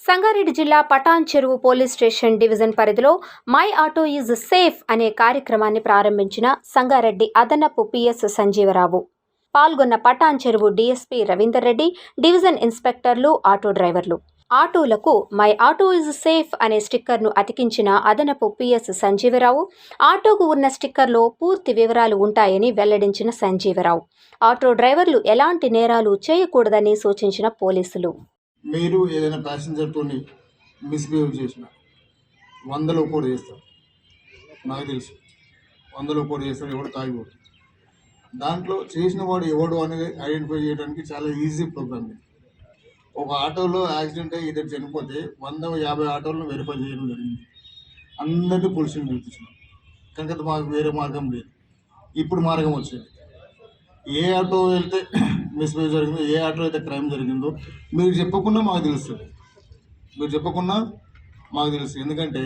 సంగారెడ్డి జిల్లా Patan Cheruvu police station division పరిధిలో my auto is safe అనే కార్యక్రమాన్ని ప్రారంభించిన సంగారెడ్డి అదనపు పిఎస్ సంజీవరావు. పాల్గొన్న పటాన్ చెరువు డీఎస్పీ రవీందర్ రెడ్డి డివిజన్ ఇన్స్పెక్టర్లు ఆటో డ్రైవర్లు. ఆటోలకు మై ఆటో ఇస్ సేఫ్ అనే స్టిక్కర్ను అతికించిన అదనపు పిఎస్ సంజీవరావు ఆటోకు ఉన్న స్టిక్కర్లో పూర్తి వివరాలు ఉంటాయని వెల్లడించిన సంజీవరావు. ఆటో డ్రైవర్లు ఎలాంటి నేరాలు చేయకూడదని సూచించిన పోలీసులు. మీరు ఏదైనా ప్యాసింజర్తో మిస్బిహేవ్ చేసిన వందలో కూడా చేస్తారు. నాకు తెలుసు. వందలో కూడా చేస్తారు ఎవడు తాగిపోతుంది దాంట్లో చేసిన వాడు ఎవడు అనేది ఐడెంటిఫై చేయడానికి చాలా ఈజీ ప్రోగ్రామ్ ఇది. ఒక ఆటోలో యాక్సిడెంట్ అయ్యి ఇద్దరు చనిపోతే వంద యాభై ఆటోలను వెరిఫై చేయడం జరిగింది. అందరినీ పోలీసులు చూపించినాం కనుక మాకు వేరే మార్గం లేదు. ఇప్పుడు మార్గం వచ్చింది. ఏ ఆటో వెళ్తే మిస్మేజ్ జరిగిందో ఏ ఆటో అయితే క్రైమ్ జరిగిందో మీరు చెప్పకుండా మాకు తెలుస్తుంది. మీరు చెప్పకుండా మాకు తెలుస్తుంది. ఎందుకంటే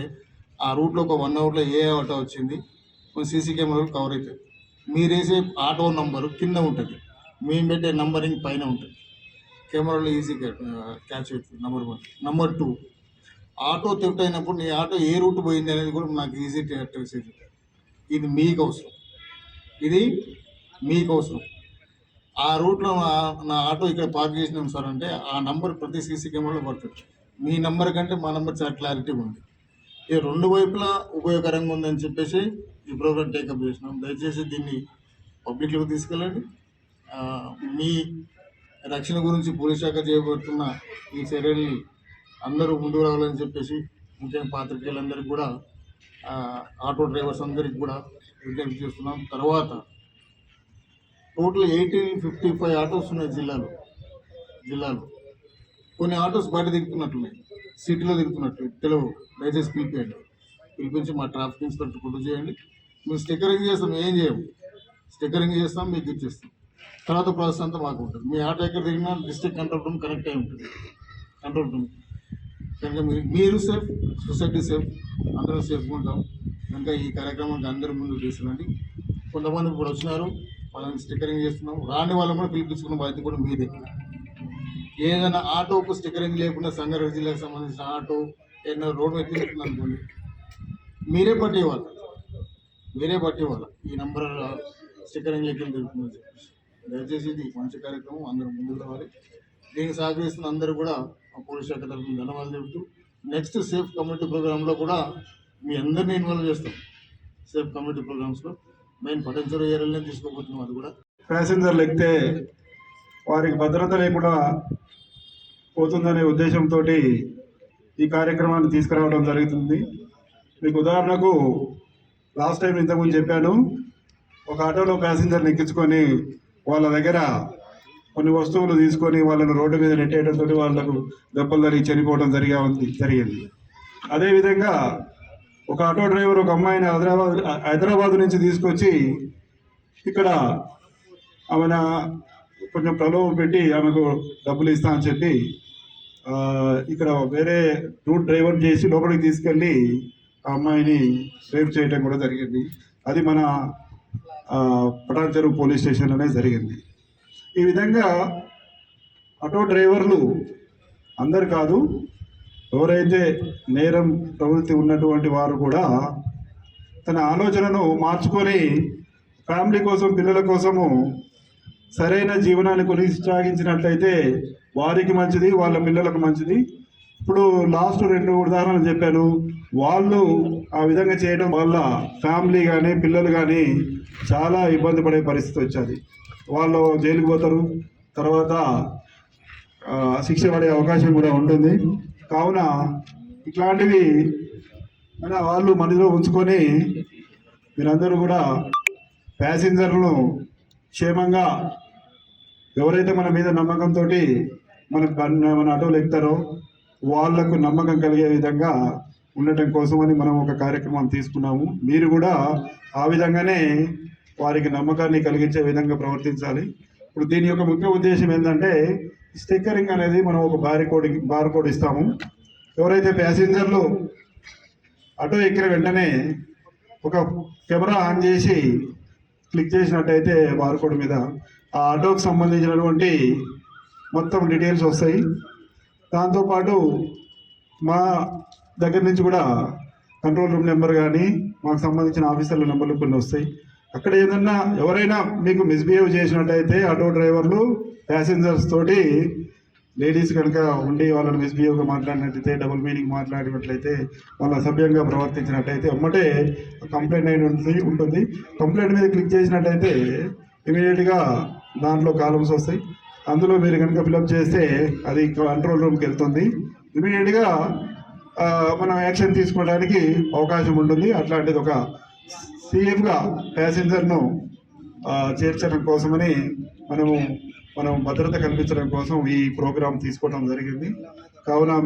ఆ రూట్లో ఒక వన్ అవర్లో ఏ ఆటో వచ్చింది సీసీ కెమెరాలు కవర్ అవుతాయి. మీరు వేసే ఆటో నంబరు కింద ఉంటుంది. మేము పెట్టే నంబరింగ్ పైన ఉంటుంది. కెమెరాలో ఈజీగా క్యాచ్ అవుతుంది. Number one. Number two. Auto theft అయినప్పుడు నీ ఆటో ఏ రూట్ పోయింది అనేది కూడా నాకు ఈజీ ట్రేస్ అవుతుంది ఇది మీకు అవసరం. ఇది మీకు అవసరం. ఆ రూట్లో నా ఆటో ఇక్కడ పార్క్ చేసినాం సార్ అంటే ఆ నంబర్ ప్రతి సీసీ కెమెరాలో పడుతుంది. మీ నంబర్ కంటే మా నంబర్ చాలా క్లారిటీ ఉంది. ఈ రెండు వైపులా ఉపయోగకరంగా ఉందని చెప్పేసి ఈ ప్రోగ్రామ్ టేకప్ చేసినాం. దయచేసి దీన్ని పబ్లిక్లోకి తీసుకెళ్ళండి. మీ రక్షణ గురించి పోలీస్ శాఖ చేయబడుతున్న ఈ చర్యల్ని అందరూ ముందుకు రావాలని చెప్పేసి ముఖ్యంగా పాత్రికేయులందరికీ కూడా ఆటో డ్రైవర్స్ అందరికీ కూడా విజ్ఞప్తి చేస్తున్నాం. తర్వాత total eighteen fifty five autos ఉన్నాయి జిల్లాలో. జిల్లాలో. కొన్ని ఆటోస్ బయట దిగుతున్నట్లున్నాయి సిటీలో దిగుతున్నట్లు తెలుగు దయచేసి పిలిపియండి. పిలిపించి మా ట్రాఫిక్ ఇన్స్పెక్టర్ గుర్తు చేయండి. మేము స్టిక్కరింగ్ చేస్తాం. ఏం చేయము? స్టిక్కరింగ్ చేస్తాం మీకు ఇచ్చేస్తాం. తర్వాత ప్రాసెస్ అంతా మాకు ఉంటుంది. మీ ఆటో ఎక్కడ దిగినా డిస్ట్రిక్ట్ కంట్రోల్ రూమ్ కనెక్ట్ అయి ఉంటుంది. Control room. కనుక మీరు సేఫ్ సొసైటీ సేఫ్. అందరం సేఫ్గా ఉంటాం. కనుక ఈ కార్యక్రమానికి అందరి ముందు తీసుకురండి. కొంతమంది ఇప్పుడు వచ్చినారు. వాళ్ళని స్టిక్కరింగ్ చేస్తున్నాం. రాని వాళ్ళని కూడా పిలిపించుకున్న బాధ్యత కూడా మీదే. ఏదైనా ఆటోకు స్టిక్కరింగ్ లేకుండా సంగారెడ్డి జిల్లాకు సంబంధించిన ఆటో ఏదైనా రోడ్డు మీద అనుకోండి మీరే పట్టేవాళ్ళు. మీరే పట్టేవాళ్ళు. ఈ నెంబర్ స్టిక్కరింగ్ లేకుండా తిరుగుతుందని చెప్పేసి దయచేసి ఇది మంచి కార్యక్రమం. అందరూ ముందుకు రావాలి. దీనికి సహకరిస్తున్న అందరూ కూడా మా పోలీస్ శాఖ తరఫున ధన్యవాదాలు చెబుతూ నెక్స్ట్ సేఫ్ కమ్యూనిటీ ప్రోగ్రాంలో కూడా మీ అందరినీ ఇన్వాల్వ్ చేస్తాం. సేఫ్ కమ్యూనిటీ ప్రోగ్రామ్స్లో మెయిన్ పొటెన్షియల్ ఏరియాలనే తీసుకోబోతున్నాం అది కూడా. ప్యాసింజర్లు ఎక్కితే వారికి భద్రత లేకుండా పోతుందనే ఉద్దేశంతో ఈ కార్యక్రమాన్ని తీసుకురావడం జరుగుతుంది. మీకు ఉదాహరణకు లాస్ట్ టైం ఇంతకుముందు చెప్పాను ఒక ఆటోలో ప్యాసింజర్ని ఎక్కించుకొని వాళ్ళ దగ్గర కొన్ని వస్తువులు తీసుకొని వాళ్ళను రోడ్డు మీద నెట్టేయడంతో వాళ్ళకు దెబ్బలు జరిగి చనిపోవడం జరిగా ఉంది జరిగింది. అదేవిధంగా ఒక ఆటో డ్రైవర్ ఒక అమ్మాయిని హైదరాబాద్ హైదరాబాద్ నుంచి తీసుకొచ్చి ఇక్కడ ఆమెన కొంచెం ప్రలోభ పెట్టి ఆమెకు డబ్బులు ఇస్తా అని చెప్పి ఇక్కడ వేరే రూట్ డ్రైవర్ చేసి లోపలికి తీసుకెళ్ళి ఆ అమ్మాయిని రేప్ చేయడం కూడా జరిగింది. అది మన పటాన్చెరువు పోలీస్ స్టేషన్లోనే జరిగింది. ఈ విధంగా ఆటో డ్రైవర్లు అందరు కాదు ఎవరైతే నేరం ప్రవృత్తి ఉన్నటువంటి వారు కూడా తన ఆలోచనను మార్చుకొని ఫ్యామిలీ కోసం పిల్లల కోసము సరైన జీవనాన్ని కొనసాగించినట్లయితే వారికి మంచిది వాళ్ళ పిల్లలకు మంచిది. ఇప్పుడు లాస్ట్ రెండు ఉదాహరణలు చెప్పాను. వాళ్ళు ఆ విధంగా చేయడం వల్ల ఫ్యామిలీ కానీ పిల్లలు కానీ చాలా ఇబ్బంది పడే పరిస్థితి వచ్చేది. వాళ్ళు జైలుకి పోతారు. తర్వాత శిక్ష పడే అవకాశం కూడా ఉంటుంది. కావున ఇట్లాంటివి మన వాళ్ళు మనలో ఉంచుకొని మీరందరూ కూడా ప్యాసింజర్లను క్షేమంగా ఎవరైతే మన మీద నమ్మకంతో మన మన ఆటోలు ఎక్కుతారో వాళ్ళకు నమ్మకం కలిగే విధంగా ఉండటం కోసమని మనం ఒక కార్యక్రమం తీసుకున్నాము. మీరు కూడా ఆ విధంగానే వారికి నమ్మకాన్ని కలిగించే విధంగా ప్రవర్తించాలి. ఇప్పుడు దీని యొక్క ముఖ్య ఉద్దేశం ఏంటంటే స్టిక్కరింగ్ అనేది మనం ఒక బార్ కోడ్ బార్ కోడ్ ఇస్తాము. ఎవరైతే ప్యాసింజర్లు ఆటో ఎక్కిన వెంటనే ఒక కెమెరా ఆన్ చేసి క్లిక్ చేసినట్టయితే బార్ కోడ్ మీద ఆ ఆటోకి సంబంధించినటువంటి మొత్తం డీటెయిల్స్ వస్తాయి. దాంతోపాటు మా దగ్గర నుంచి కూడా కంట్రోల్ రూమ్ నెంబర్ కానీ మాకు సంబంధించిన ఆఫీసర్ల నెంబర్లు కొన్ని వస్తాయి. అక్కడ ఏదన్నా ఎవరైనా మీకు మిస్బిహేవ్ చేసినట్టయితే ఆటో డ్రైవర్లు ప్యాసింజర్స్ తోటి లేడీస్ కనుక ఉండి వాళ్ళని మిస్బిహేవ్గా మాట్లాడినట్టయితే డబుల్ మీనింగ్ మాట్లాడినట్లయితే వాళ్ళ అసభ్యంగా ప్రవర్తించినట్టయితే ఒమ్మటే కంప్లైంట్ అయిన ఉంటుంది ఉంటుంది. కంప్లైంట్ మీద క్లిక్ చేసినట్టయితే ఇమీడియట్గా దాంట్లో కాలమ్స్ వస్తాయి. అందులో మీరు కనుక ఫిలప్ చేస్తే అది కంట్రోల్ రూమ్కి వెళ్తుంది. ఇమీడియట్గా మనం యాక్షన్ తీసుకోవడానికి అవకాశం ఉంటుంది. అట్లాంటిది ఒక సీఎంగా ప్యాసింజర్ను ఆ, చేర్చడం కోసమని మనము మనం భద్రత కల్పించడం కోసం ఈ ప్రోగ్రాం తీసుకోవడం జరిగింది. కావున